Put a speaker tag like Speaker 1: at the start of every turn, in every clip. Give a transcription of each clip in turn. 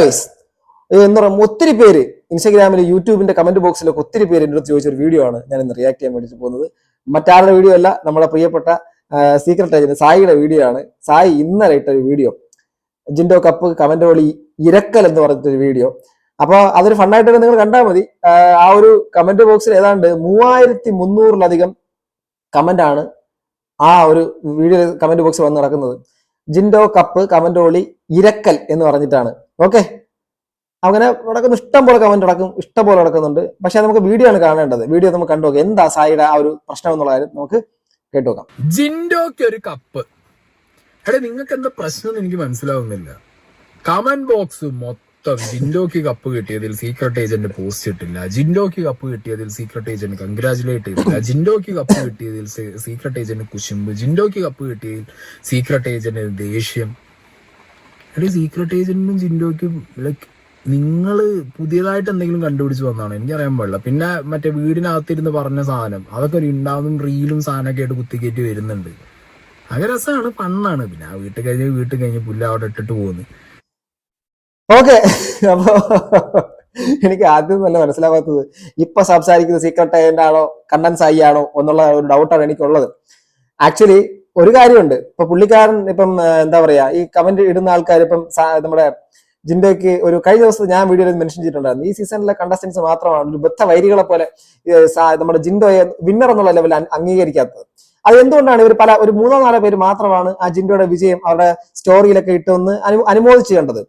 Speaker 1: Guys എന്ന് പറയുമ്പോൾ ഒത്തിരി പേര് ഇൻസ്റ്റാഗ്രാമിൽ യൂട്യൂബിന്റെ കമന്റ് ബോക്സിലൊക്കെ ഒത്തിരി പേര് എന്റെ ചോദിച്ച ഒരു വീഡിയോ ആണ് ഞാൻ ഇന്ന് റിയാക്ട് ചെയ്യാൻ വേണ്ടി പോകുന്നത്. മറ്റാരുടെ വീഡിയോ അല്ല നമ്മുടെ പ്രിയപ്പെട്ട സീക്രട്ട് ഏജന്റ് സായിയുടെ വീഡിയോ ആണ്. സായി ഇന്നലെ ഇട്ട ഒരു വീഡിയോ ജിൻഡോ കപ്പ് കമന്റ് വളി ഇരക്കൽ എന്ന് പറഞ്ഞിട്ടൊരു വീഡിയോ അപ്പോൾ അതൊരു ഫണ്ണായിട്ട് നിങ്ങൾ കണ്ടാൽ മതി. ആ, ഒരു കമന്റ് ബോക്സിൽ ഏതാണ്ട് മൂവായിരത്തി മുന്നൂറിലധികം ആണ് ആ ഒരു വീഡിയോ കമന്റ് ബോക്സിൽ വന്ന് നടക്കുന്നത്. ജിൻഡോ കപ്പ് കമന്റ് വളി ഇരക്കൽ എന്ന് പറഞ്ഞിട്ടാണ്. ഓക്കെ അങ്ങനെ നടക്കുന്ന ഇഷ്ടം പോലെ കമന്റ് നടക്കും ഇഷ്ടം പോലെ നടക്കുന്നുണ്ട്. പക്ഷെ നമുക്ക് വീഡിയോ ആണ് കാണേണ്ടത്. വീഡിയോ നമുക്ക് കണ്ടു നോക്കാം. എന്താ സായിയുടെ ആ ഒരു പ്രശ്നം എന്നുള്ള കാര്യം നമുക്ക് കേട്ടു നോക്കാം.
Speaker 2: ജിൻഡോക്ക് ഒരു കപ്പ്. എടാ നിങ്ങൾക്ക് എന്താ പ്രശ്നം എനിക്ക് മനസ്സിലാവുന്നില്ല. കമന്റ് ബോക്സ് മൊത്തം ജിൻഡോക്ക് കപ്പ് കിട്ടിയതിൽ സീക്രട്ട് ഏജന്റ് പോസ്റ്റ് ഇട്ടില്ല. ജിൻഡോക്ക് കപ്പ് കിട്ടിയതിൽ സീക്രട്ട് ഏജന്റ് കൺഗ്രാചുലേറ്റ് ചെയ്തില്ല. ജിൻഡോക്ക് കപ്പ് കിട്ടിയതിൽ സീക്രട്ട് ഏജന്റ് കുശുമ്പ്. ജിൻഡോക്ക് കപ്പ് കിട്ടിയതിൽ സീക്രട്ട് ഏജന്റ് ദേഷ്യം. എടീ സീക്രട്ട് ഏജന്റിനും ജിൻഡോയ്ക്കും ലൈക്ക് നിങ്ങൾ പുതിയതായിട്ട് എന്തെങ്കിലും കണ്ടുപിടിച്ച് വന്നാണ് എനിക്കറിയാൻ പാടില്ല. പിന്നെ മറ്റേ വീടിനകത്തിരുന്ന് പറഞ്ഞ സാധനം അതൊക്കെ ഒരു ഉണ്ടാവും റീലും സാധനമൊക്കെ ആയിട്ട് കുത്തിക്കയറ്റി വരുന്നുണ്ട്. അങ്ങനെ രസമാണ് ഫണ്ണാണ് പിന്നെ വീട്ടിൽ കഴിഞ്ഞ് വീട്ടിൽ കഴിഞ്ഞ് പുല്ല് അവിടെ ഇട്ടിട്ട് പോകുന്നു
Speaker 1: ഓക്കെ. അപ്പോ എനിക്ക് ആദ്യം തന്നെ മനസ്സിലാവാത്തത് ഇപ്പൊ സംസാരിക്കുന്ന സീക്രട്ട് ഏജന്റ് ആണോ കണ്ണൻ സായി ആണോ എന്നുള്ള ഒരു ഡൗട്ടാണ് എനിക്കുള്ളത്. ആക്ച്വലി ഒരു കാര്യമുണ്ട്. ഇപ്പൊ പുള്ളിക്കാരൻ ഇപ്പം എന്താ പറയാ ഈ കമന്റ് ഇടുന്ന ആൾക്കാർ ഇപ്പം നമ്മുടെ ജിൻഡേക്ക് ഒരു കഴിഞ്ഞ ദിവസം ഞാൻ വീഡിയോയിൽ മെൻഷൻ ചെയ്തിട്ടുണ്ടായിരുന്നു. ഈ സീസണിലെ കണ്ടസ്റ്റൻസ് മാത്രമാണ് ഒരു ബദ്ധ വൈരികളെ പോലെ നമ്മുടെ ജിൻഡോയെ വിന്നർ എന്നുള്ള ലെവലിൽ അംഗീകരിക്കാത്തത്. അത് എന്തുകൊണ്ടാണ് ഇവർ പല ഒരു മൂന്നോ നാലോ പേര് മാത്രമാണ് ആ ജിൻഡോയുടെ വിജയം അവരുടെ സ്റ്റോറിയിലൊക്കെ ഇട്ടൊന്ന് അനു അനുമോദിച്ചു കണ്ടത്.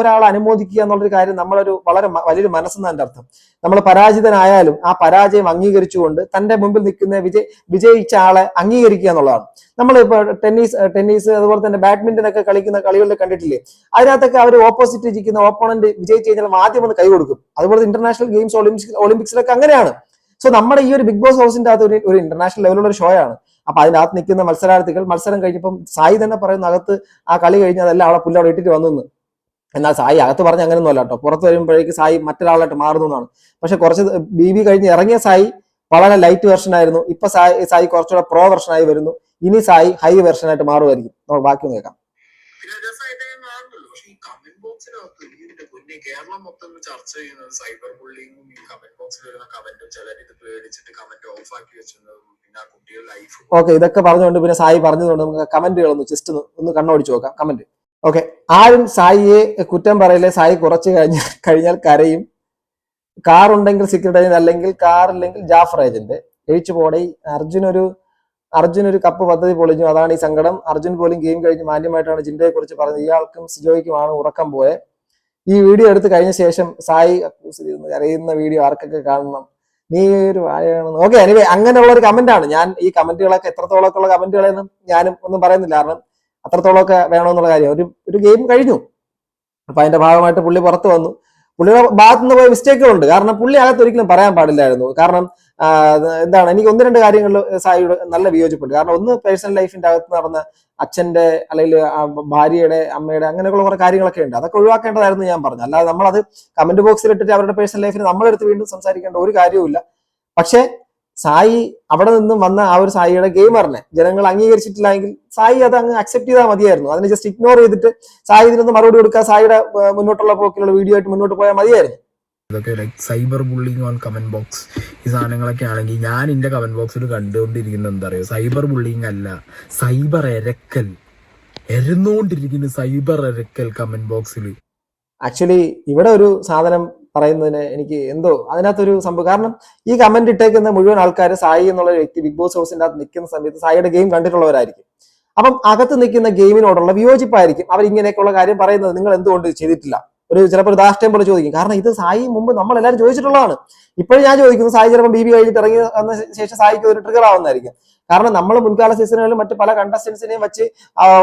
Speaker 1: ഒരാളെ അനുമോദിക്കുക എന്നുള്ളൊരു കാര്യം നമ്മളൊരു വളരെ വലിയൊരു മനസ്സെന്നാണ് എന്റെ അർത്ഥം. നമ്മൾ പരാജിതനായാലും ആ പരാജയം അംഗീകരിച്ചുകൊണ്ട് തന്റെ മുമ്പിൽ നിൽക്കുന്ന വിജയ വിജയിച്ച ആളെ അംഗീകരിക്കുക എന്നുള്ളതാണ്. നമ്മളിപ്പോ ടെന്നീസ് ടെന്നീസ് അതുപോലെ തന്നെ ബാഡ്മിന്റൺ ഒക്കെ കളിക്കുന്ന കളികളിൽ കണ്ടിട്ടില്ലേ? അതിനകത്തൊക്കെ അവർ ഓപ്പോസിറ്റ് ഇരിക്കുന്ന ഓപ്പോണന്റ് വിജയിച്ച് കഴിഞ്ഞാൽ ആദ്യം ഒന്ന് കൈ കൊടുക്കും. അതുപോലെ ഇന്റർനാഷണൽ ഗെയിംസ് ഒളിമ്പിക്സ് ഒളിമ്പിക്സിലൊക്കെ അങ്ങനെയാണ്. സോ നമ്മുടെ ഈ ഒരു ബിഗ് ബോസ് ഹൗസിന്റെ അകത്ത് ഒരു ഇന്റർനാഷണൽ ലെവലുള്ള ഒരു ഷോ ആണ് അപ്പൊ അതിനകത്ത് നിൽക്കുന്ന മത്സരാർത്ഥികൾ മത്സരം കഴിഞ്ഞപ്പം സായി തന്നെ പറയുന്ന അകത്ത് ആ കളി കഴിഞ്ഞ് അതെല്ലാം അവിടെ പുല്ലവിടെ ഇട്ടിട്ട് വന്നു എന്ന്. എന്നാൽ സായി അകത്ത് പറഞ്ഞ അങ്ങനെയൊന്നും അല്ല കേട്ടോ. പുറത്ത് വരുമ്പോഴേക്ക് സായി മറ്റൊരാളായിട്ട് മാറുന്നു എന്നാണ്. പക്ഷെ കുറച്ച് ബി ബി കഴിഞ്ഞ് ഇറങ്ങിയ സായി വളരെ ലൈറ്റ് വെർഷൻ ആയിരുന്നു. ഇപ്പൊ സായി സായി കുറച്ചുകൂടെ പ്രോ വെർഷൻ ആയി വരുന്നു. ഇനി സായി ഹൈ വെർഷൻ ആയിട്ട് മാറുമായിരിക്കും. നമ്മൾ ബാക്കി കേൾക്കാം
Speaker 2: പിന്നെ രസമായിട്ടേ കാണുന്നുള്ളൂ പക്ഷെ ഈ കേരളം മൊത്തം ചർച്ച ചെയ്യുന്നത് സൈബർ ബുള്ളിങ്ങും ഈ കമന്റ് ബോക്സിൽ വരുന്ന കമന്റും ചിലർ ഇത് പേടിച്ചിട്ട് കമന്റ് ഓഫ് ആക്കി വെച്ചിരുന്നതും പിന്നെ ആ ലൈഫ്
Speaker 1: ഓക്കെ ഇതൊക്കെ പറഞ്ഞുകൊണ്ട് പിന്നെ സായി പറഞ്ഞതുകൊണ്ട് നമുക്ക് കമന്റുകൾ ഒന്ന് ജസ്റ്റ് ഒന്ന് കണ്ണോടിച്ചു നോക്കാം. കമന്റ് ഓക്കെ ആരും സായിയെ കുറ്റം പറയില്ലേ. സായി കുറച്ച് കഴിഞ്ഞ കഴിഞ്ഞാൽ കരയും. കാർ ഉണ്ടെങ്കിൽ സീക്രട്ട് ഏജന്റ് അല്ലെങ്കിൽ കാർ ഇല്ലെങ്കിൽ ജാഫർ ഏജന്റ് എഴിച്ചു പോടെ. അർജുൻ ഒരു അർജുൻ ഒരു കപ്പ് പദ്ധതി പൊളിഞ്ഞു. അതാണ് ഈ സങ്കടം. അർജുൻ പോലും ഗെയിം കഴിഞ്ഞ് മാന്യമായിട്ടാണ് ജിൻഡയെ കുറിച്ച് പറഞ്ഞത്. ഇയാൾക്കും സിജോയ്ക്കുമാണ് ഉറക്കം പോയെ. ഈ വീഡിയോ എടുത്ത് കഴിഞ്ഞ ശേഷം സായി ചെയ്യുന്നു കരയുന്ന വീഡിയോ ആർക്കൊക്കെ കാണണം? നീ ഒരു വാഴയാണെന്ന് ഓക്കെ എനിവേ അങ്ങനെയുള്ള ഒരു കമന്റാണ് ഞാൻ ഈ കമന്റുകളൊക്കെ എത്രത്തോളമൊക്കെ ഉള്ള കമന്റുകളെന്നും ഞാനും ഒന്നും പറയുന്നില്ല. കാരണം അത്രത്തോളമൊക്കെ വേണമെന്നുള്ള കാര്യം. ഒരു ഒരു ഗെയിം കഴിഞ്ഞു. അപ്പൊ അതിന്റെ ഭാഗമായിട്ട് പുള്ളി പുറത്തു വന്നു. പുള്ളിയുടെ ഭാഗത്തുനിന്ന് പോയ മിസ്റ്റേക്കുകളുണ്ട് കാരണം പുള്ളി അകത്ത് ഒരിക്കലും പറയാൻ പാടില്ലായിരുന്നു. കാരണം എന്താണ് എനിക്ക് ഒന്ന് രണ്ട് കാര്യങ്ങൾ സായിയോട് നല്ല വിയോജിപ്പുണ്ട്. കാരണം ഒന്ന് പേഴ്സണൽ ലൈഫിന്റെ അകത്ത് നടന്ന അച്ഛന്റെ അല്ലെങ്കിൽ ഭാര്യയുടെ അമ്മയുടെ അങ്ങനെയുള്ള കുറെ കാര്യങ്ങളൊക്കെ ഉണ്ട്. അതൊക്കെ ഒഴിവാക്കേണ്ടതായിരുന്നു ഞാൻ പറഞ്ഞു. അല്ലാതെ നമ്മളത് കമന്റ് ബോക്സിൽ ഇട്ടിട്ട് അവരുടെ പേഴ്സണൽ ലൈഫിന് നമ്മളെടുത്ത് വീണ്ടും സംസാരിക്കേണ്ട ഒരു കാര്യവുമില്ല. പക്ഷെ സായി അവിടെ നിന്നും വന്ന ആ ഒരു സായിയുടെ ഗെയിമറിനെ ജനങ്ങൾ അംഗീകരിച്ചിട്ടില്ല എങ്കിൽ സായി അത് അങ്ങ് അക്സെപ്റ്റ് ചെയ്താൽ മതിയായിരുന്നു. അതിനെ ജസ്റ്റ് ഇഗ്നോർ ചെയ്തിട്ട് സായി ഇതിനൊന്ന് മറുപടി കൊടുക്കുക സായിയുടെ മുന്നോട്ടുള്ള പോക്കിലുള്ള വീഡിയോ ആയിട്ട് മുന്നോട്ട് പോയാൽ മതിയായിരുന്നു.
Speaker 2: ഇതൊക്കെ like cyber bullying on comment box ഈ സാധനങ്ങളൊക്കെ ആണെങ്കിൽ ഞാൻ എന്റെ കമന്റ് ബോക്സിൽ കണ്ടുകൊണ്ടിരിക്കുന്നത് എന്താ പറയുക സൈബർ ബുള്ളിങ് അല്ല സൈബർ എരക്കൽ. എരുന്നോണ്ടിരിക്കുന്ന സൈബർ എരക്കൽ കമന്റ് ബോക്സിൽ
Speaker 1: ആക്ച്വലി ഇവിടെ ഒരു സാധനം പറയുന്നതിന് എനിക്ക് എന്തോ അതിനകത്തൊരു സംഭവം. കാരണം ഈ കമന്റ് ഇട്ടേക്കുന്ന മുഴുവൻ ആൾക്കാർ സായി എന്നുള്ള വ്യക്തി ബിഗ് ബോസ് ഹൗസിന്റെ അകത്ത് നിൽക്കുന്ന സമയത്ത് സായിയുടെ ഗെയിം കണ്ടിട്ടുള്ളവരായിരിക്കും. അപ്പം അകത്ത് നിൽക്കുന്ന ഗെയിമിനോടുള്ള വിയോജിപ്പായിരിക്കും അവർ ഇങ്ങനെയൊക്കെയുള്ള കാര്യം പറയുന്നത്. നിങ്ങൾ എന്തുകൊണ്ട് ചെയ്തിട്ടില്ല? ഒരു ചിലപ്പോൾ ഒരു ദാഷ്ടം പോലെ ചോദിക്കും. കാരണം ഇത് സായി മുമ്പ് നമ്മൾ എല്ലാവരും ചോദിച്ചിട്ടുള്ളതാണ്. ഇപ്പോഴും ഞാൻ ചോദിക്കുന്നു സായി ചിലപ്പോൾ ബി ബി കഴിഞ്ഞിട്ട് ഇറങ്ങി വന്ന ശേഷം സായിക്ക് ഒരു ട്രിഗർ ആവുന്നതായിരിക്കും. കാരണം നമ്മൾ മുൻകാല സീസണുകളിൽ മറ്റ് പല കണ്ടസ്റ്റൻസിനെയും വെച്ച്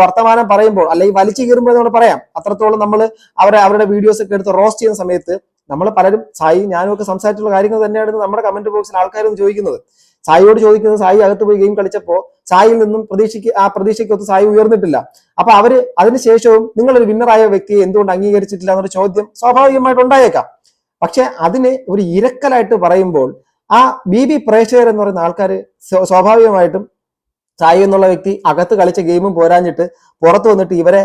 Speaker 1: വർത്തമാനം പറയുമ്പോൾ അല്ലെങ്കിൽ വലിച്ചു കീറുമ്പോൾ നമ്മൾ പറയാം. അത്രത്തോളം നമ്മൾ അവരെ അവരുടെ വീഡിയോസ് ഒക്കെ എടുത്ത് റോസ്റ്റ് ചെയ്യുന്ന സമയത്ത് നമ്മൾ പലരും സായി ഞാനും ഒക്കെ സംസാരിച്ചുള്ള കാര്യങ്ങൾ തന്നെയാണ് നമ്മുടെ കമന്റ് ബോക്സിൽ ആൾക്കാരും ചോദിക്കുന്നത്. സായിയോട് ചോദിക്കുന്നത് സായി അകത്ത് പോയി ഗെയിം കളിച്ചപ്പോൾ സായിൽ നിന്നും പ്രതീക്ഷയ്ക്ക് ആ പ്രതീക്ഷയ്ക്കൊത്ത് സായി ഉയർന്നിട്ടില്ല. അപ്പൊ അവർ അതിനുശേഷവും നിങ്ങളൊരു വിന്നറായ വ്യക്തിയെ എന്തുകൊണ്ട് അംഗീകരിച്ചിട്ടില്ല എന്നൊരു ചോദ്യം സ്വാഭാവികമായിട്ട് ഉണ്ടായേക്കാം പക്ഷെ അതിന് ഒരു ഇരക്കലായിട്ട് പറയുമ്പോൾ ആ ബി ബി പ്രേക്ഷകർ എന്ന് പറയുന്ന ആൾക്കാർ സ്വാഭാവികമായിട്ടും സായി എന്നുള്ള വ്യക്തി അകത്ത് കളിച്ച ഗെയിമും പോരാഞ്ഞിട്ട് പുറത്ത് വന്നിട്ട് ഇവരെ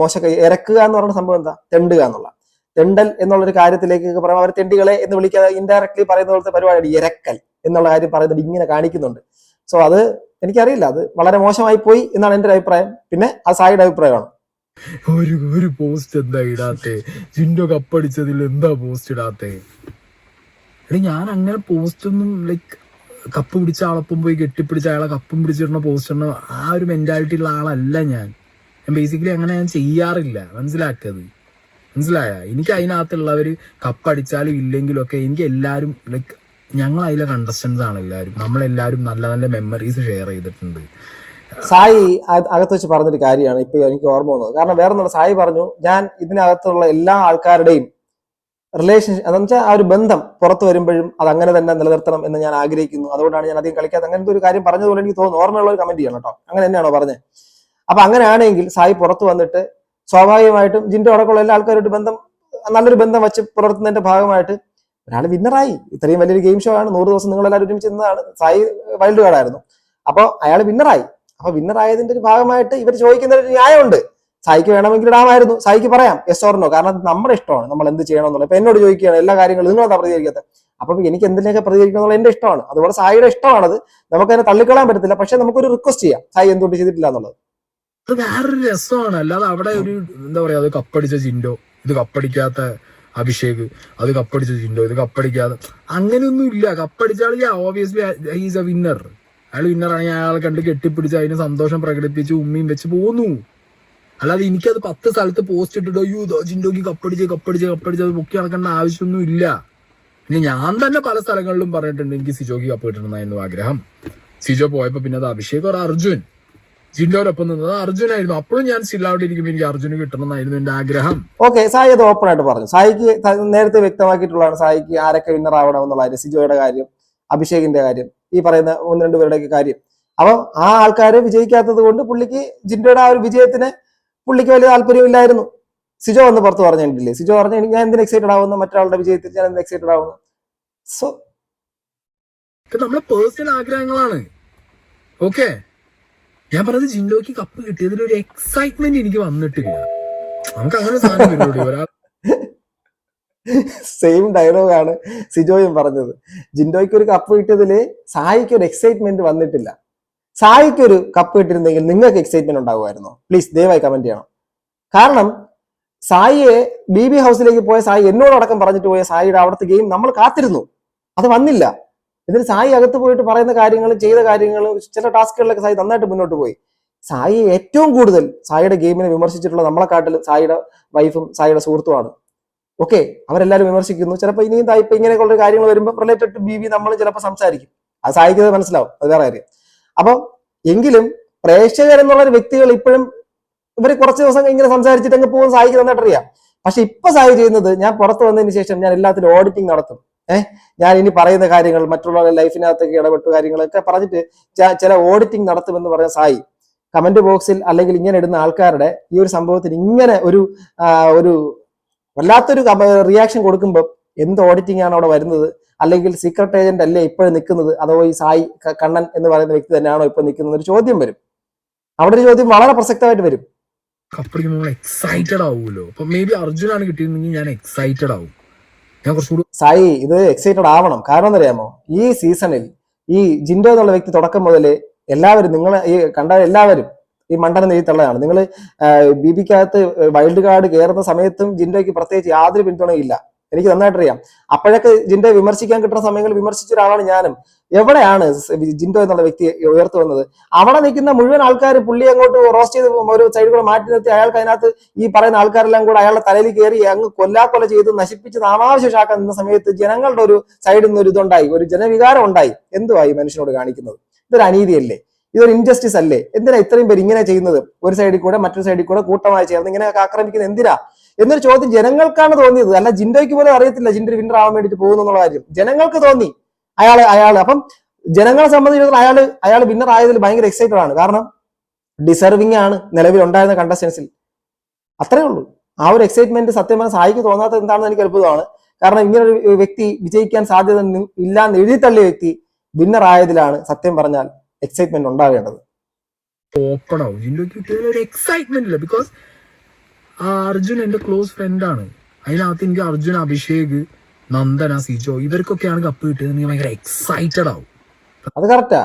Speaker 1: മോശ ഇരക്കുക എന്ന് പറയുന്ന സംഭവം എന്താ? തെണ്ടുക എന്നുള്ള. തെണ്ടൽ എന്നുള്ള ഒരു കാര്യത്തിലേക്ക് പറയാം അവർ തെണ്ടികളെ എന്ന് വിളിക്കാതെ ഇൻഡയറക്ട്ലി പറയുന്ന പോലത്തെ പരിപാടിയാണ് ഇരക്കൽ. എന്നുള്ള കാര്യം പറയുന്നത് ഇങ്ങനെ കാണിക്കുന്നുണ്ട്. സോ അത് എനിക്കറിയില്ല. അത് വളരെ മോശമായി പോയി എന്നാണ് എന്റെ അഭിപ്രായം. പിന്നെ ആ സായിയുടെ അഭിപ്രായമാണ്.
Speaker 2: ഒരു ഒരു പോസ്റ്റ് എന്താ ഇടാത്തെ? ജിൻഡോ കപ്പടിച്ചതിൽ എന്താ പോസ്റ്റ് ഇടാത്തെ? ഞാൻ അങ്ങനെ പോസ്റ്റ് ഒന്നും ലൈക്ക് കപ്പ് പിടിച്ച ആളൊപ്പം പോയി കെട്ടിപ്പിടിച്ച അയാളെ കപ്പും പിടിച്ചിടുന്ന പോസ്റ്റ് ഇടുന്ന ആ ഒരു മെന്റാലിറ്റി ഉള്ള ആളല്ല ഞാൻ. ഞാൻ ബേസിക്കലി അങ്ങനെ ഞാൻ ചെയ്യാറില്ല. മനസ്സിലാക്കത്? മനസ്സിലായ? എനിക്ക് അതിനകത്തുള്ളവര് കപ്പടിച്ചാലും ഇല്ലെങ്കിലും ഒക്കെ എനിക്ക് എല്ലാരും ലൈക്ക് ഞങ്ങൾ അതിലെ കണ്ടസ്റ്റൻസ് ആണ് എല്ലാവരും. നമ്മളെല്ലാവരും നല്ല നല്ല മെമ്മറീസ് ഷെയർ ചെയ്തിട്ടുണ്ട്.
Speaker 1: സായി അകത്ത് വെച്ച് പറഞ്ഞൊരു കാര്യമാണ് ഇപ്പൊ എനിക്ക് ഓർമ്മ വന്നത്. കാരണം വേറെ ഒന്നുമില്ല സായി പറഞ്ഞു ഞാൻ ഇതിനകത്തുള്ള എല്ലാ ആൾക്കാരുടെയും റിലേഷൻഷിപ്പ് അതെന്ന് വെച്ചാൽ ആ ഒരു ബന്ധം പുറത്തു വരുമ്പോഴും അത് അങ്ങനെ തന്നെ നിലനിർത്തണം എന്ന് ഞാൻ ആഗ്രഹിക്കുന്നു. അതുകൊണ്ടാണ് ഞാൻ അധികം കളിക്കാത്ത അങ്ങനത്തെ ഒരു കാര്യം പറഞ്ഞതുപോലെ എനിക്ക് തോന്നുന്നു. ഓർമ്മയുള്ള ഒരു കമന്റ് ചെയ്യണം കേട്ടോ. അങ്ങനെ തന്നെയാണോ പറഞ്ഞത്? അപ്പൊ അങ്ങനെയാണെങ്കിൽ സായി പുറത്തു വന്നിട്ട് സ്വാഭാവികമായിട്ടും ജിന്റെ അടക്കമുള്ള എല്ലാ ആൾക്കാരുമായിട്ട് ബന്ധം നല്ലൊരു ബന്ധം വെച്ച് പുലർത്തുന്നതിന്റെ ഭാഗമായിട്ട് ഒരാൾ വിന്നറായി ഇത്രയും വലിയൊരു ഗെയിം ഷോ ആണ്. നൂറ് ദിവസം നിങ്ങൾ എല്ലാവരും ഒരുമിച്ച് നിന്നതാണ്. സായി വൈൽഡ് കാർഡ് ആയിരുന്നു. അപ്പോൾ അയാൾ വിന്നറായി അപ്പൊ വിന്നറായതിന്റെ ഒരു ഭാഗമായിട്ട് ഇവർ ചോദിക്കുന്ന ഒരു ന്യായമുണ്ട്. സായിക്ക് വേണമെങ്കിൽ ഇടാമായിരുന്നു. സായിക്ക് പറയാം എസ് ഓർണോ കാരണം നമ്മുടെ ഇഷ്ടമാണ്. നമ്മൾ എന്ത് ചെയ്യണം എന്നുള്ളത്. ഇപ്പൊ എന്നോട് ചോദിക്കുകയാണ് എല്ലാ കാര്യങ്ങളും നിങ്ങൾ എന്താ പ്രതികരിക്കാത്തത്. അപ്പൊ എനിക്ക് എന്തിനൊക്കെ പ്രതികരിക്കണമെന്നുള്ള എന്റെ ഇഷ്ടമാണ്. അതുപോലെ സായിയുടെ ഇഷ്ടമാണത്. നമുക്കതിനെ തള്ളിക്കളയാൻ പറ്റത്തില്ല. പക്ഷെ നമുക്കൊരു റിക്വസ്റ്റ് ചെയ്യാം. സായി എന്തുകൊണ്ട് ചെയ്തിട്ടില്ല എന്നുള്ളത്.
Speaker 2: അത് വേറൊരു രസമാണ്. അല്ലാതെ അവിടെ ഒരു എന്താ പറയാ അത് കപ്പടിച്ച ചിൻഡോ. ഇത് കപ്പടിക്കാത്ത അഭിഷേക് അത് കപ്പടിച്ചിട്ടുണ്ടോ ഇത് കപ്പടിക്കാതെ. അങ്ങനെയൊന്നും ഇല്ല. കപ്പടിച്ചാൽ ഓബിയസ്ലി ഈസ് എ വിന്നർ അയാൾ വിന്നറാണെങ്കിൽ അയാളെ കണ്ട് കെട്ടിപ്പിടിച്ച് അതിന് സന്തോഷം പ്രകടിപ്പിച്ച് ഉമ്മയും വെച്ച് പോന്നു. അല്ലാതെ എനിക്കത് പത്ത് സ്ഥലത്ത് പോസ്റ്റ് ഇട്ടിട്ടോ യു ജിൻഡോക്ക് കപ്പടിച്ച് കപ്പടിച്ച് കപ്പടിച്ച് അത് പൊക്കി നടക്കേണ്ട ആവശ്യമൊന്നും ഇല്ല. പിന്നെ ഞാൻ തന്നെ പല സ്ഥലങ്ങളിലും പറഞ്ഞിട്ടുണ്ട് എനിക്ക് സിജോക്ക് കപ്പ് കിട്ടണമെന്നായിരുന്നു ആഗ്രഹം. സിജോ പോയപ്പോ പിന്നെ അത് അഭിഷേക് ഒരു അർജുൻ. ജിൻഡോടൊപ്പം നിന്നത്. അർജുനായിരുന്നു. അപ്പോഴും ഞാൻ സില്ലാവിടെ അവിടെ ഇരിക്കുമ്പോൾ എനിക്ക് അർജുന് കിട്ടണമെന്നായിരുന്നു എന്റെ ആഗ്രഹം.
Speaker 1: ഓക്കെ സായി അത് ഓപ്പൺ ആയിട്ട് പറഞ്ഞു. സായിക്ക് നേരത്തെ വ്യക്തമാക്കിയിട്ടുള്ളതാണ് സായിക്ക് ആരൊക്കെ വിന്നർ ആവണം എന്നുള്ള കാര്യം സിജോയുടെ കാര്യം അഭിഷേകിന്റെ കാര്യം ഈ പറയുന്ന ഒന്ന് രണ്ട് പേരുടെയൊക്കെ കാര്യം. അപ്പം ആ ആൾക്കാരെ വിജയിക്കാത്തത് കൊണ്ട് പുള്ളിക്ക് ജിൻഡോയുടെ ആ ഒരു വിജയത്തിന് പുള്ളിക്ക് വലിയ താല്പര്യമില്ലായിരുന്നു. സിജോ ഒന്ന് പുറത്ത് പറഞ്ഞിട്ടില്ലേ സിജോ പറഞ്ഞു "എനിക്ക് ഞാൻ എന്തിന് എക്സൈറ്റഡ് ആവുന്നു? മറ്റൊരാളുടെ വിജയത്തിൽ ഞാൻ എന്തിന് എക്സൈറ്റഡ് ആവുന്നു? സോ
Speaker 2: നമ്മുടെ പേഴ്സണൽ ആഗ്രഹങ്ങളാണ്. ഓക്കെ ഞാൻ പറഞ്ഞത് ജിൻഡോക്ക് കപ്പ് കിട്ടിയതിൽ ഒരു എക്സൈറ്റ്മെന്റ് എനിക്ക് വന്നിട്ടില്ല. നമുക്ക് അങ്ങനെ സാധനം വരുള്ളൂ ഒരാൾ
Speaker 1: സെയിം ഡയലോഗാണ് സിജോയും പറഞ്ഞത്. ജിൻഡോയ്ക്ക് ഒരു കപ്പ് കിട്ടിയതിൽ സായിക്ക് ഒരു എക്സൈറ്റ്മെന്റ് വന്നിട്ടില്ല. സായിക്ക് ഒരു കപ്പ് കിട്ടിയിരുന്നെങ്കിൽ നിങ്ങൾക്ക് എക്സൈറ്റ്മെന്റ് ഉണ്ടാകുമായിരുന്നോ പ്ലീസ് ദയവായി കമന്റ് ചെയ്യണം. കാരണം സായിയെ ബി ബി ഹൗസിലേക്ക് പോയ സായി എന്നോടടക്കം പറഞ്ഞിട്ട് പോയ സായിയുടെ അവിടുത്തെ ഗെയിം നമ്മൾ കാത്തിരുന്നു. അത് വന്നില്ല. എന്നിട്ട് സായി അകത്ത് പോയിട്ട് പറയുന്ന കാര്യങ്ങൾ ചെയ്ത കാര്യങ്ങൾ ചില ടാസ്കുകളിലൊക്കെ സായി നന്നായിട്ട് മുന്നോട്ട് പോയി. സായി ഏറ്റവും കൂടുതൽ സായിയുടെ ഗെയിമിനെ വിമർശിച്ചിട്ടുള്ള നമ്മളെക്കാട്ടിൽ സായിയുടെ വൈഫും സായിയുടെ സുഹൃത്തുമാണ്. ഓക്കെ അവരെല്ലാവരും വിമർശിക്കുന്നു. ചിലപ്പോൾ ഇനിയും ഇപ്പൊ ഇങ്ങനെയൊക്കെയുള്ള കാര്യങ്ങൾ വരുമ്പോൾ റിലേറ്റഡ് ടു ബി വി നമ്മൾ ചിലപ്പോൾ സംസാരിക്കും. അത് സായിക്കുന്നത് മനസ്സിലാവും. അത് വേറെ കാര്യം. അപ്പം എങ്കിലും പ്രേക്ഷകർ എന്നുള്ള വ്യക്തികൾ ഇപ്പോഴും ഇവർ കുറച്ച് ദിവസം ഇങ്ങനെ സംസാരിച്ചിട്ട് അങ്ങ് പോകുന്ന സായിക്ക് നന്നായിട്ട് അറിയാം. പക്ഷെ ഇപ്പൊ സായി ചെയ്യുന്നത് ഞാൻ പുറത്ത് വന്നതിന് ശേഷം ഞാൻ എല്ലാത്തിലും ഓഡിറ്റിംഗ് നടത്തും. ഏഹ് ഞാൻ ഇനി പറയുന്ന കാര്യങ്ങൾ മറ്റുള്ളവരുടെ ലൈഫിനകത്തൊക്കെ ഇടപെട്ട കാര്യങ്ങളൊക്കെ പറഞ്ഞിട്ട് ചില ഓഡിറ്റിംഗ് നടത്തുമെന്ന് പറഞ്ഞ സായി. കമന്റ് ബോക്സിൽ അല്ലെങ്കിൽ ഇങ്ങനെ ഇടുന്ന ആൾക്കാരുടെ ഈ ഒരു സംഭവത്തിന് ഇങ്ങനെ ഒരു ഒരു വല്ലാത്തൊരു റിയാക്ഷൻ കൊടുക്കുമ്പോൾ എന്ത് ഓഡിറ്റിംഗ് ആണ് അവിടെ വരുന്നത്? അല്ലെങ്കിൽ സീക്രട്ട് ഏജന്റ് അല്ലേ ഇപ്പോഴും നിൽക്കുന്നത്? അതോ ഈ സായി കണ്ണൻ എന്ന് പറയുന്ന വ്യക്തി തന്നെയാണോ ഇപ്പൊ നിൽക്കുന്നത്? ഒരു ചോദ്യം വരും. അവിടെ ഒരു ചോദ്യം വളരെ പ്രസക്തമായിട്ട് വരും.
Speaker 2: എക്സൈറ്റഡ് ആവുമല്ലോ അപ്പൊ മേ ബി അർജുനാണ് കിട്ടിയിരുന്നെങ്കിൽ ഞാൻ എക്സൈറ്റഡ് ആവും. ഞാൻ കുറച്ചുകൂടി
Speaker 1: സായി ഇത് എക്സൈറ്റഡ് ആവണം. കാരണം എന്നറിയാമോ ഈ സീസണിൽ ഈ ജിൻഡോ എന്നുള്ള വ്യക്തി തുടക്കം മുതൽ എല്ലാവരും നിങ്ങൾ ഈ കണ്ട എല്ലാവരും ഈ മണ്ഡലം എഴുത്തള്ളതാണ് നിങ്ങൾ ബി ബിക്കകത്ത് വൈൽഡ് കാർഡ് കയറുന്ന സമയത്തും ജിൻഡോയ്ക്ക് പ്രത്യേകിച്ച് യാതൊരു പിന്തുണയില്ല എനിക്ക് നന്നായിട്ട് അറിയാം. അപ്പോഴൊക്കെ ജിൻഡോ വിമർശിക്കാൻ കിട്ടുന്ന സമയങ്ങളിൽ വിമർശിച്ച ഒരാളാണ് ഞാനും. എവിടെയാണ് ജിൻഡോ എന്നുള്ള വ്യക്തി ഉയർത്തു വന്നത്? അവിടെ നിൽക്കുന്ന മുഴുവൻ ആൾക്കാർ പുള്ളി അങ്ങോട്ട് റോസ്റ്റ് ചെയ്ത് ഒരു സൈഡ് കൂടെ മാറ്റി നിർത്തി. അയാൾക്ക് അതിനകത്ത് ഈ പറയുന്ന ആൾക്കാരെല്ലാം കൂടെ അയാളുടെ തലയിൽ കയറി അങ്ങ് കൊല്ലാക്കൊല ചെയ്ത് നശിപ്പിച്ച് നാമാവശേഷാക്കാൻ നിന്ന സമയത്ത് ജനങ്ങളുടെ ഒരു സൈഡിൽ നിന്ന് ഒരു ഇതുണ്ടായി. ഒരു ജനവികാരം ഉണ്ടായി. എന്തുവായി മനുഷ്യനോട് കാണിക്കുന്നത്? ഇതൊരു അനീതിയല്ലേ? ഇതൊരു ഇൻജസ്റ്റിസ് അല്ലേ? എന്തിനാ ഇത്രയും പേര് ഇങ്ങനെ ചെയ്യുന്നത്? ഒരു സൈഡിൽ കൂടെ മറ്റൊരു സൈഡിൽ കൂടെ കൂട്ടമായി ചേർന്ന് ഇങ്ങനെ ആക്രമിക്കുന്നത് എന്തിനാ? എന്നൊരു ചോദ്യം ജനങ്ങൾക്കാണ് തോന്നിയത്. അല്ല ജിൻഡോയ്ക്ക് പോലും അറിയത്തില്ല ജിൻഡോ വിന്നർ ആവാൻ വേണ്ടിയിട്ട് പോകുന്നു എന്നുള്ള കാര്യം. ജനങ്ങൾക്ക് തോന്നി. അയാൾ അയാൾ അപ്പം ജനങ്ങളെ സംബന്ധിച്ചിടത്തോളം അയാൾ അയാൾ വിന്നർ ആയതിൽ ഭയങ്കര എക്സൈറ്റഡ് ആണ്. കാരണം ഡിസർവിംഗ് ആണ് നിലവിൽ ഉണ്ടായിരുന്ന കണ്ടസ്റ്റൻസിൽ അത്രേ ഉള്ളൂ. ആ ഒരു എക്സൈറ്റ്മെന്റ് സത്യം പറഞ്ഞാൽ സായിക്ക് തോന്നാത്തത് എന്താണെന്ന് എനിക്ക് അത്ഭുതമാണ്. കാരണം ഇങ്ങനൊരു വ്യക്തി വിജയിക്കാൻ സാധ്യത ഇല്ല ഇല്ലാന്ന് എഴുതി തള്ളിയ വ്യക്തി വിന്നർ ആയതിലാണ് സത്യം പറഞ്ഞാൽ എക്സൈറ്റ്മെന്റ്
Speaker 2: ഉണ്ടാകേണ്ടത്. എക്സൈറ്റ്മെന്റ് ബിക്കോസ് ആ അർജുൻ എന്റെ ക്ലോസ് ഫ്രണ്ട് ആണ്. അതിനകത്ത് എനിക്ക് അർജുൻ അഭിഷേക് നന്ദന സിജോ ഇവർക്കൊക്കെയാണ് കപ്പ് കിട്ടിയത്. നീ ഭയങ്കര എക്സൈറ്റഡ് ആവും.
Speaker 1: അത് കറക്റ്റാ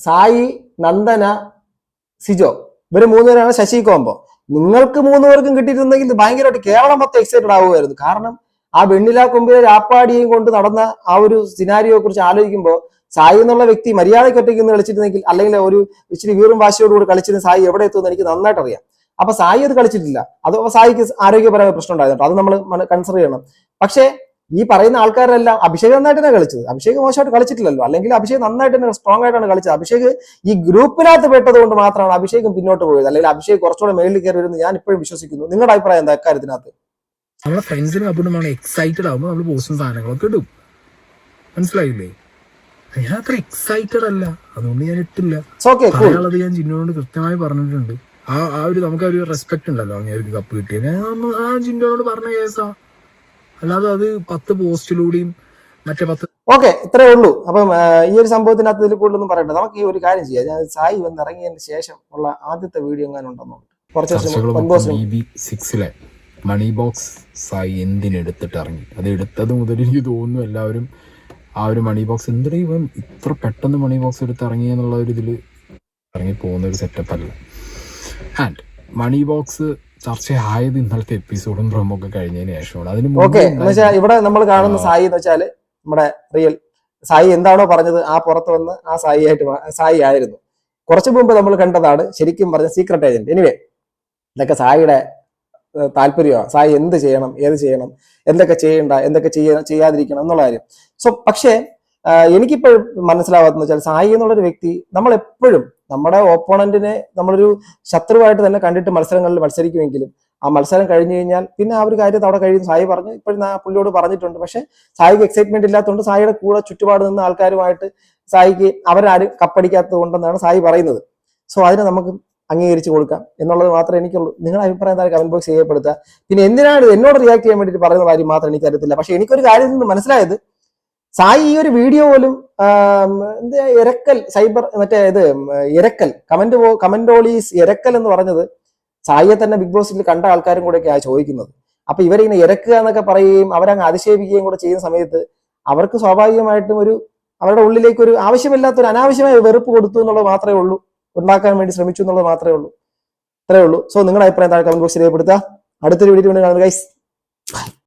Speaker 1: സായി നന്ദന സിജോ. ഇവർ മൂന്നുപേരാണ് ശശി കോമ്പോ നിങ്ങൾക്ക് മൂന്നുപേർക്കും കിട്ടിയിട്ടുണ്ടെങ്കിൽ ഭയങ്കരമായിട്ട് കേരളം മൊത്തം എക്സൈറ്റഡ് ആവുമായിരുന്നു കാരണം ആ വെണ്ണില കൊമ്പിലെ രാപ്പാടിയും കൊണ്ട് നടന്ന ആ ഒരു സിനാരിയെ കുറിച്ച് ആലോചിക്കുമ്പോൾ സായി എന്നുള്ള വ്യക്തി മര്യാദയ്ക്ക് ഒറ്റയ്ക്ക് നിന്ന് കളിച്ചിരുന്നെങ്കിൽ അല്ലെങ്കിൽ ഒരു ഇച്ചിരി വീറും വാശിയോടുകൂടി കളിച്ചിരുന്ന സായി എവിടെ എത്തുമെന്ന് എനിക്ക് നന്നായിട്ട് അറിയാം അപ്പൊ സായി അത് കളിച്ചിട്ടില്ല. അത് സായിക്ക് ആരോഗ്യപരമായ പ്രശ്നം ഉണ്ടായിരുന്നു. അത് നമ്മൾ കൺസിഡർ ചെയ്യണം. പക്ഷേ ഈ പറയുന്ന ആൾക്കാരെല്ലാം അഭിഷേക് നന്നായിട്ട് തന്നെ കളിച്ചത്. അഭിഷേക് മോശമായിട്ട് കളിച്ചിട്ടില്ലല്ലോ. അല്ലെങ്കിൽ അഭിഷേക് നന്നായിട്ട് തന്നെ സ്ട്രോങ് ആയിട്ടാണ് കളിച്ചത്. അഭിഷേക് ഈ ഗ്രൂപ്പിനകത്ത് പെട്ടത് കൊണ്ട് മാത്രമാണ് അഭിഷേകും പിന്നോട്ട് പോയത്. അല്ലെങ്കിൽ അഭിഷേക് കുറച്ചുകൂടെ മേളിൽ കയറി വരുന്നത് ഞാൻ ഇപ്പോഴും വിശ്വസിക്കുന്നു. നിങ്ങളുടെ അഭിപ്രായം എന്താ അക്കാര്യത്തിനകത്ത്
Speaker 2: നമ്മളെ ഫ്രണ്ട്സിനും കപ്പിടുമ്പോൾ എക്സൈറ്റഡ് ആവുമ്പോൾ നമ്മൾ പോസ്റ്റും സാധനങ്ങളൊക്കെ ഇടും. മനസ്സിലായില്ലേ? ഞാൻ അത്ര എക്സൈറ്റഡ് അല്ല. അതുകൊണ്ട് ഞാൻ ഇട്ടില്ല. പറയാനുള്ളത് ഞാൻ ചിന്നോട് കൃത്യമായി പറഞ്ഞിട്ടുണ്ട്. ആ ആ ഒരു നമുക്ക് ഒരു റെസ്പെക്ട് ഉണ്ടല്ലോ അങ്ങേർക്ക് കപ്പ് കിട്ടിയത്. ആ ജിൻഡോനോട് പറഞ്ഞ കേസാ. അല്ലാതെ അത് പത്ത് പോസ്റ്റിലൂടെയും മറ്റേ പത്ത്
Speaker 1: ഓക്കെ ഇത്രേ ഉള്ളൂ. അപ്പം ഈ ഒരു സംഭവത്തിനകത്ത് ഇതിൽ കൂടുതലൊന്നും പറയണ്ട. നമുക്ക് ഈ ഒരു കാര്യം ചെയ്യാം. ഞാൻ സായി വന്ന് ഇറങ്ങിയതിന് ശേഷം ഉള്ള ആദ്യത്തെ വീഡിയോ എങ്ങാനും ഉണ്ടെന്നോ കുറച്ച്
Speaker 2: മണി ബോക്സ് സായി എന്തിനെടുത്തിട്ട് ഇറങ്ങി? അത് എടുത്തത് മുതൽ എനിക്ക് തോന്നുന്നു എല്ലാവരും ആ ഒരു മണി ബോക്സ് എന്തിനാ ഇവൻ ഇത്ര പെട്ടെന്ന് മണി ബോക്സ് എടുത്ത് ഇറങ്ങി എന്നുള്ള ഒരു ഇതിൽ ഇറങ്ങി പോകുന്ന ഒരു സെറ്റപ്പ് അല്ല. ആൻഡ് മണി ബോക്സ് ചർച്ചയായത് ഇന്നലത്തെ എപ്പിസോഡും പ്രൊമോ ഒക്കെ കഴിഞ്ഞതിന് ശേഷമാണ്. അതിന്
Speaker 1: ഓക്കെ ഇവിടെ നമ്മൾ കാണുന്ന സായി എന്ന് വെച്ചാൽ നമ്മുടെ റിയൽ സായി എന്താണോ പറഞ്ഞത് ആ പുറത്ത് വന്ന് ആ സായി ആയിട്ട് സായി ആയിരുന്നു. കുറച്ചു മുമ്പ് നമ്മൾ കണ്ടതാണ് ശരിക്കും പറഞ്ഞ സീക്രട്ട് ഏജന്റ് എനിവേ ഇതൊക്കെ സായിയുടെ താല്പര്യമാണ് സായി എന്ത് ചെയ്യണം ഏത് ചെയ്യണം എന്തൊക്കെ ചെയ്യണ്ട എന്തൊക്കെ ചെയ്യ ചെയ്യാതിരിക്കണം എന്നുള്ള കാര്യം. സോ പക്ഷേ ആഹ്, എനിക്കിപ്പോഴും മനസ്സിലാവാത്തെന്ന് വെച്ചാൽ സായി എന്നുള്ളൊരു വ്യക്തി നമ്മൾ എപ്പോഴും നമ്മുടെ ഓപ്പോണന്റിനെ നമ്മളൊരു ശത്രുവായിട്ട് തന്നെ കണ്ടിട്ട് മത്സരങ്ങളിൽ മത്സരിക്കുമെങ്കിലും ആ മത്സരം കഴിഞ്ഞു കഴിഞ്ഞാൽ പിന്നെ ആ ഒരു കാര്യത്തെ അവിടെ കഴിയും സായി പറഞ്ഞു ഇപ്പോഴും ആ പുള്ളിയോട് പറഞ്ഞിട്ടുണ്ട്. പക്ഷെ സായിക്ക് എക്സൈറ്റ്മെന്റ് ഇല്ലാത്തതുകൊണ്ട് സായിയുടെ കൂടെ ചുറ്റുപാട് നിന്ന് ആൾക്കാരുമായിട്ട് സായിക്ക് അവരാരും കപ്പടിക്കാത്തത് കൊണ്ടെന്നാണ് സായി പറയുന്നത്. സോ അതിനെ നമുക്ക് അംഗീകരിച്ചു കൊടുക്കാം എന്നുള്ളത് മാത്രമേ എനിക്കുള്ളൂ. നിങ്ങളുടെ അഭിപ്രായം എന്താ കമന്റ് ബോക്സ് ചെയ്യപ്പെടുത്തുക പിന്നെ എന്തിനാണ് എന്നോട് റിയാക്ട് ചെയ്യാൻ വേണ്ടിയിട്ട് പറയുന്ന കാര്യം മാത്രം എനിക്കറിയത്തില്ല. പക്ഷെ എനിക്കൊരു കാര്യം നിന്ന് മനസ്സിലായത് സായി ഈ ഒരു വീഡിയോ പോലും ഇരക്കൽ സൈബർ മറ്റേ ഇത് ഇരക്കൽ കമന്റ് കമന്റോളീസ് ഇരക്കൽ എന്ന് പറഞ്ഞത് സായിയെ തന്നെ ബിഗ് ബോസിൽ കണ്ട ആൾക്കാരും കൂടെയൊക്കെയാണ് ചോദിക്കുന്നത്. അപ്പൊ ഇവരിങ്ങനെ ഇരക്കുക എന്നൊക്കെ പറയുകയും അവരങ്ങ് അതിശയിപ്പിക്കുകയും കൂടെ ചെയ്യുന്ന സമയത്ത് അവർക്ക് സ്വാഭാവികമായിട്ടും ഒരു അവരുടെ ഉള്ളിലേക്ക് ഒരു ആവശ്യമില്ലാത്തൊരു അനാവശ്യമായ വെറുപ്പ് കൊടുത്തു എന്നുള്ളത് മാത്രമേ ഉള്ളൂ. ഉണ്ടാക്കാൻ വേണ്ടി ശ്രമിച്ചു എന്നുള്ളത് മാത്രമേ ഉള്ളൂ. ഇത്രയേ ഉള്ളൂ. സോ നിങ്ങളുടെ അഭിപ്രായം താഴെ കമന്റ് ബോക്സിൽ രേഖപ്പെടുത്തുക. അടുത്തൊരു വീഡിയോ കാണുക ഗൈസ്